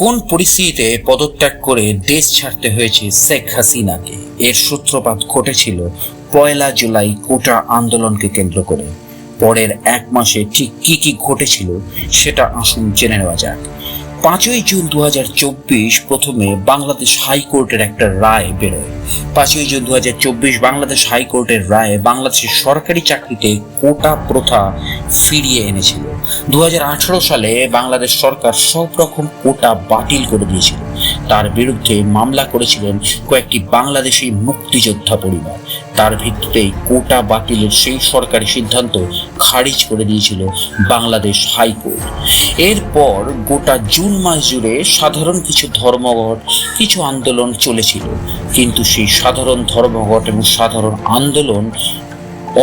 কোন পরিস্থিতিতে পদত্যাগ করে দেশ ছাড়তে হয়েছে শেখ হাসিনাকে? এর সূত্রপাত ঘটেছিল পয়লা জুলাই কোটা আন্দোলনকে কেন্দ্র করে। পরের এক মাসে ঠিক কি কি ঘটেছিল সেটা আসুন জেনে নেওয়া যাক। পাঁচই জুন দু হাজার চব্বিশ প্রথমে বাংলাদেশ হাইকোর্টের একটা রায় বেরোয়। পাঁচই জুন দু হাজার চব্বিশ বাংলাদেশ হাইকোর্টের রায়ে বাংলাদেশের সরকারি চাকরিতে কোটা প্রথা ফিরিয়ে এনেছিল। দুই হাজার আঠারো সালে বাংলাদেশ সরকার সব রকম কোটা বাতিল করে দিয়েছিল। তার বিরুদ্ধে মামলা করেছিলেন কয়েকটি বাংলাদেশি মুক্তিযোদ্ধা পরিবার। তার ভিত্তিতেই কোটা বাতিলের সেই সরকারি সিদ্ধান্ত খারিজ করে দিয়েছিল বাংলাদেশ হাইকোর্ট। এরপর গোটা জুন মাস জুড়ে সাধারণ কিছু ধর্মঘট, কিছু আন্দোলন চলেছিল। কিন্তু সেই সাধারণ ধর্মঘট এবং সাধারণ আন্দোলন,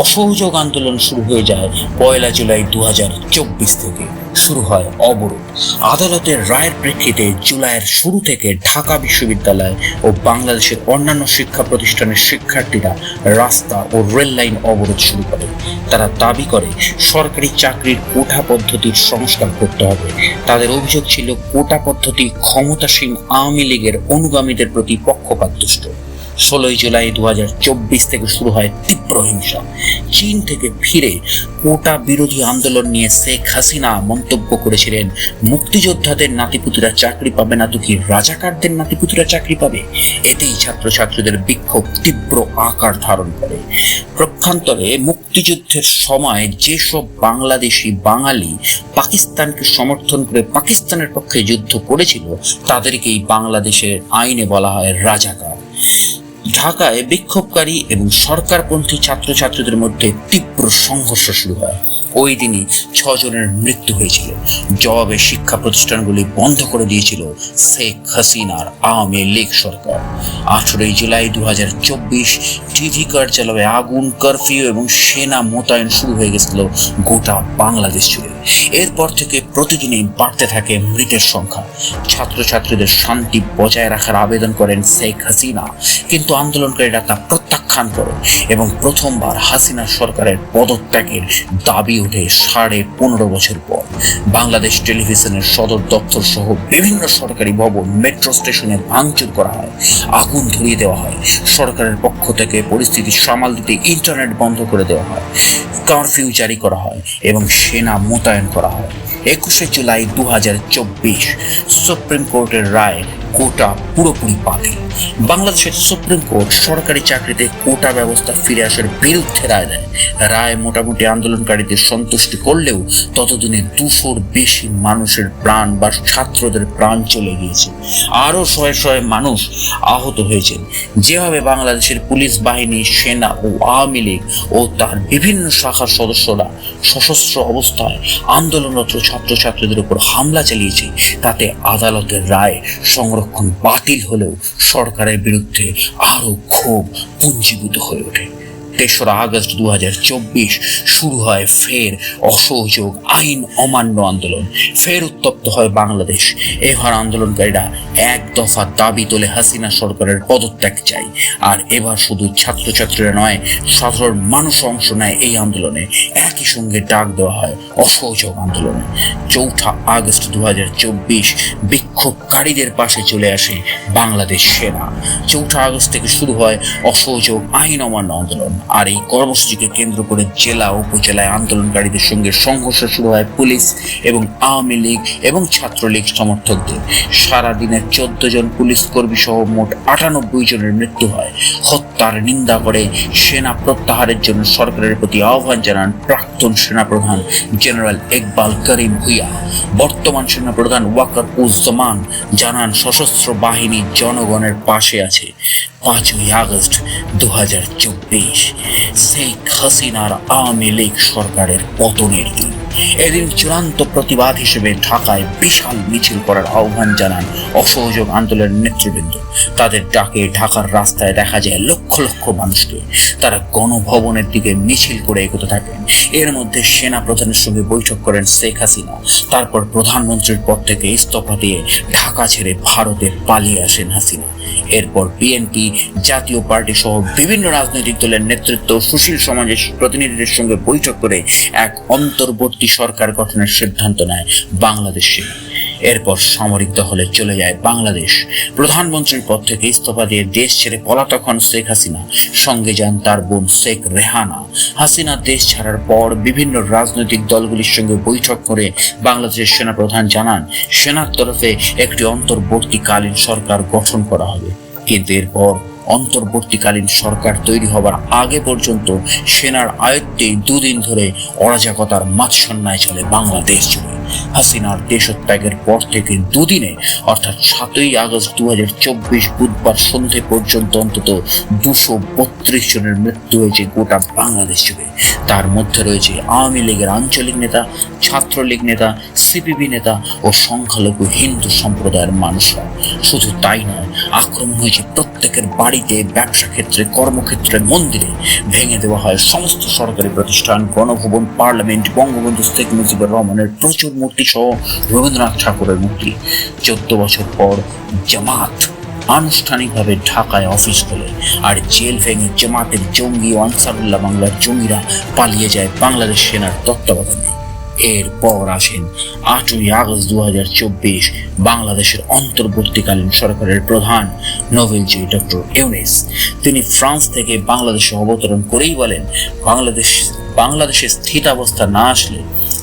অসহযোগ আন্দোলন শুরু হয়ে যায় পয়লা জুলাই দু হাজার চব্বিশ থেকে। শুরু হয় অবরোধ। আদালতের রায়ের প্রেক্ষিতে জুলাইয়ের শুরু থেকে ঢাকা বিশ্ববিদ্যালয় ও বাংলাদেশের অন্যান্য শিক্ষা প্রতিষ্ঠানের শিক্ষার্থীরা রাস্তা ও রেল লাইন অবরোধ শুরু করে। তারা দাবি করে, সরকারি চাকরির কোটা পদ্ধতির সংস্কার করতে হবে। তাদের অভিযোগ ছিল, কোটা পদ্ধতি ক্ষমতাসীন আওয়ামী লীগের অনুগামীদের প্রতি পক্ষপাতদুষ্ট। ষোলোই জুলাই দু হাজার চব্বিশ থেকে শুরু হয় তীব্র হিংসা। চীন থেকে ফিরে কোটা বিরোধী আন্দোলন নিয়ে শেখ হাসিনা মন্তব্য করেছিলেন, মুক্তিযোদ্ধাদের নাতিপুতিরা চাকরি পাবে না তো কি রাজাকারদের নাতিপুতিরা চাকরি পাবে। এতেই ছাত্রছাত্রীদের বিক্ষোভ তীব্র আকার ধারণ করে। প্রক্ষান্তরে মুক্তিযুদ্ধের সময় যেসব বাংলাদেশি বাঙালি পাকিস্তানকে সমর্থন করে পাকিস্তানের পক্ষে যুদ্ধ করেছিল, তাদেরকেই বাংলাদেশের আইনে বলা হয় রাজাকার। ঢাকায় বিক্ষোভকারী এবং সরকারপন্থী ছাত্রছাত্রীদের মধ্যে তীব্র সংঘর্ষ শুরু হয়। ওই দিনই ছজনের মৃত্যু হয়েছিল। জবাবে শিক্ষা প্রতিষ্ঠানগুলি বন্ধ করে দিয়েছিল শেখ হাসিনার আওয়ামী লীগ সরকার। আঠেরোই জুলাই দু হাজার চব্বিশ টিভি কার্যালয়ে আগুন, কারফিউ এবং সেনা মোতায়েন শুরু হয়ে গেছিল গোটা বাংলাদেশ জুড়ে। এরপর থেকে প্রতিদিনই বাড়তে থাকে মৃতের সংখ্যা। ছাত্রছাত্রীদের শান্তি বজায় রাখার আবেদন করেন শেখ হাসিনা। কিন্তু আন্দোলনকারীরা তা প্রত্যাখ্যান করে এবং প্রথমবার হাসিনা সরকারের পদত্যাগের দাবি ওঠে সাড়ে পনেরো বছর পর বাংলাদেশ টেলিভিশনের সদর দপ্তর সহ বিভিন্ন সরকারি ভবন মেট্রো স্টেশনে ভাঙচুর করা হয়, আগুন ধরিয়ে দেওয়া হয়, সরকারের পক্ষ থেকে পরিস্থিতি সামাল দিতে ইন্টারনেট বন্ধ করে দেওয়া হয় কারফিউ জারি করা হয় এবং সেনা মোতায়েন করা হয়। একুশে জুলাই দু হাজার চব্বিশ সুপ্রিম কোর্টের রায় কোটা পুরোপুরি বাতিল। বাংলাদেশের সুপ্রিম কোর্ট সরকারি চাকরিতে কোটা ব্যবস্থা ফিরে আসার বিরুদ্ধে রায় দেয়। রায় মোটামুটি আন্দোলনকারীদের সন্তুষ্টি করলেও ততদিনে দুশোর বেশি মানুষের প্রাণ বা ছাত্রদের প্রাণ চলে গিয়েছে। আরও শয়ে শয়ে মানুষ আহত হয়েছেন। যেভাবে বাংলাদেশের পুলিশ বাহিনী, সেনা ও আওয়ামী লীগ ও তার বিভিন্ন শাখার সদস্যরা সশস্ত্র অবস্থায় আন্দোলনরত ছাত্রছাত্রীদের উপর হামলা চালিয়েছে, তাতে আদালতের রায় সংরক্ষণ বাতিল হলেও সরকারের বিরুদ্ধে আরও ক্ষোভ পুঞ্জীভূত হয়ে ওঠে। তেসরা আগস্ট দু হাজার চব্বিশ শুরু হয় ফের অসহযোগ, আইন অমান্য আন্দোলন। ফের উত্তপ্ত হয় বাংলাদেশ। এবার আন্দোলনকারীরা এক দফা দাবি তোলে হাসিনা সরকারের পদত্যাগ চাই। আর এবার শুধু ছাত্রছাত্রীরা নয়, সাধারণ মানুষ অংশ নেয় এই আন্দোলনে। একই সঙ্গে ডাক দেওয়া হয় অসহযোগ আন্দোলনে। চৌঠা আগস্ট দু হাজার চব্বিশ বিক্ষোভকারীদের পাশে চলে আসে বাংলাদেশ সেনা। চৌঠা আগস্ট থেকে শুরু হয় অসহযোগ, আইন অমান্য আন্দোলন। আর এই কর্মসূচিকে কেন্দ্র করে জেলা উপজেলায় আন্দোলনকারীদের সঙ্গে সংঘর্ষ শুরু হয় পুলিশ এবং আওয়ামী লীগ এবং ছাত্রলীগ সমর্থকদের। সারাদিনে চোদ্দ জন পুলিশ কর্মী সহ মোট আটানব্বই জনের মৃত্যু হয়। হত্যার নিন্দা করে সেনা প্রত্যাহারের জন্য সরকারের প্রতি আহ্বান জানান প্রাক্তন সেনাপ্রধান জেনারেল ইকবাল করিম ভুইয়া। বর্তমান সেনাপ্রধান ওয়াকার উজ্জামান জানান, সশস্ত্র বাহিনী জনগণের পাশে আছে। পাঁচই আগস্ট দু হাজার চব্বিশ। শেখ হাসিনার আওয়ামী লীগ সরকারের পতনের দিন। এদিন চূড়ান্ত প্রতিবাদ হিসেবে ঢাকায় বিশাল মিছিল করার আহ্বান জানান অসহযোগ আন্দোলনের নেতৃবৃন্দ। তাদের ডাকে ঢাকার রাস্তায় দেখা যায় লক্ষ লক্ষ মানুষকে তারা গণভবনের দিকে মিছিল করে এগোতে থাকেন এর মধ্যে সেনা প্রধানের সঙ্গে বৈঠক করেন শেখ হাসিনা। তারপর প্রধানমন্ত্রীর পদ থেকে ইস্তফা দিয়ে ঢাকা ছেড়ে ভারতে পালিয়ে আসেন হাসিনা। এরপর বিএনপি, জাতীয় পার্টি সহ বিভিন্ন রাজনৈতিক দলের নেতৃত্ব সুশীল সমাজের প্রতিনিধিদের সঙ্গে বৈঠক করে এক অন্তর্বর্তী সরকার গঠনের সিদ্ধান্ত নেয় বাংলাদেশ সেনা। এরপর সামরিক দখলে চলে যায় বাংলাদেশ। প্রধানমন্ত্রীর পদ থেকে ইস্তফা দিয়ে দেশ ছেড়ে পলাতক হন শেখ হাসিনা। সঙ্গে যান তার বোন শেখ রেহানা। হাসিনা দেশ ছাড়ার পর বিভিন্ন রাজনৈতিক দলগুলির সঙ্গে বৈঠক করে বাংলাদেশের সেনাপ্রধান জানান, সেনার তরফে একটি অন্তর্বর্তীকালীন সরকার গঠন করা হবে। কিন্তু এরপর অন্তর্বর্তীকালীন সরকার তৈরি হবার আগে পর্যন্ত সেনার আয়ত্তে দুদিন ধরে অরাজকতার মাৎসন্যায় চলে বাংলাদেশ জুড়ে। হাসিনার দেশত্যাগের পর থেকে দুদিনে, অর্থাৎ সাতই আগস্ট দু হাজার চব্বিশ বুধবার সন্ধে পর্যন্ত অন্তত দুশো বত্রিশ জনের মৃত্যু হয়েছে গোটা বাংলাদেশ জুড়ে। তার মধ্যে রয়েছে আওয়ামী লীগের আঞ্চলিক নেতা, ছাত্রলীগ নেতা, সিপিবি নেতা ও সংখ্যালঘু হিন্দু সম্প্রদায়ের মানুষরা। শুধু তাই নয় আক্রমণ হয়েছে প্রত্যেকের বাড়িতে ব্যবসা ক্ষেত্রে কর্মক্ষেত্রে, মন্দিরে। ভেঙে দেওয়া হয় সমস্ত সরকারি প্রতিষ্ঠান, গণভবন, পার্লামেন্ট, বঙ্গবন্ধু শেখ মুজিবুর রহমানের প্রচুর মূর্তি সহ রবীন্দ্রনাথ ঠাকুরের মূর্তি। চোদ্দ বছর পর জামাত আনুষ্ঠানিকভাবে ঢাকায় অফিস খোলে আর জেল ভেঙে জামাতের জঙ্গি ও আনসারুল্লাহ বাংলার জঙ্গিরা পালিয়ে যায় বাংলাদেশ সেনার তত্ত্বাবধানে। এরপর আসেন। আটই আগস্ট দু হাজার চব্বিশ বাংলাদেশের অন্তর্বর্তীকালীন সরকারের প্রধান নোবেলজয়ী ডক্টর ইউনিস। তিনি ফ্রান্স থেকে বাংলাদেশে অবতরণ করেই বলেন, বাংলাদেশ বাংলাদেশের স্থিতাবস্থা না আসলে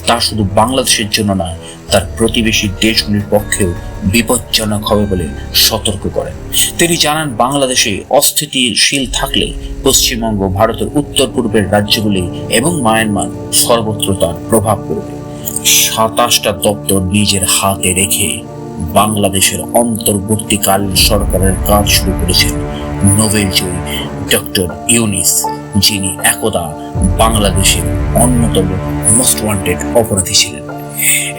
তা শুধু বাংলাদেশের জন্য নয়, তার প্রতিবেশী দেশগুলির পক্ষেও বিপজ্জনক হবে বলে সতর্ক করেন। তিনি জানান, বাংলাদেশে অস্থিতিশীল থাকলে পশ্চিমবঙ্গ, ভারতের উত্তর পূর্বের রাজ্যগুলি এবং মায়ানমার সর্বত্র তার প্রভাব পড়বে। সাতাশটা দপ্তর নিজের হাতে রেখে বাংলাদেশের অন্তর্বর্তীকালীন সরকারের কাজ শুরু করেছেন নোবেল জয়ী ডক্টর ইউনিস যিনি একদা বাংলাদেশের অন্যতম মোস্ট ওয়ান্টেড অপরাধী ছিলেন।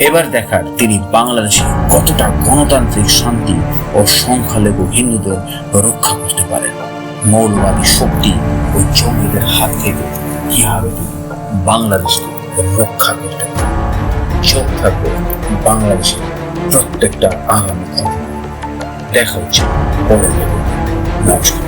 এবার দেখার তিনি বাংলাদেশে কতটা গণতান্ত্রিক শান্তি ও সংখ্যালঘু হিন্দুদের রক্ষা করতে পারেন। মৌলবাদী শক্তি ও জঙ্গিদের হাত থেকে কীভাবে তিনি বাংলাদেশকে রক্ষা করতে চোখ থাকবে বাংলাদেশের প্রত্যেকটা আগামী দেখা হচ্ছে নমস্কার।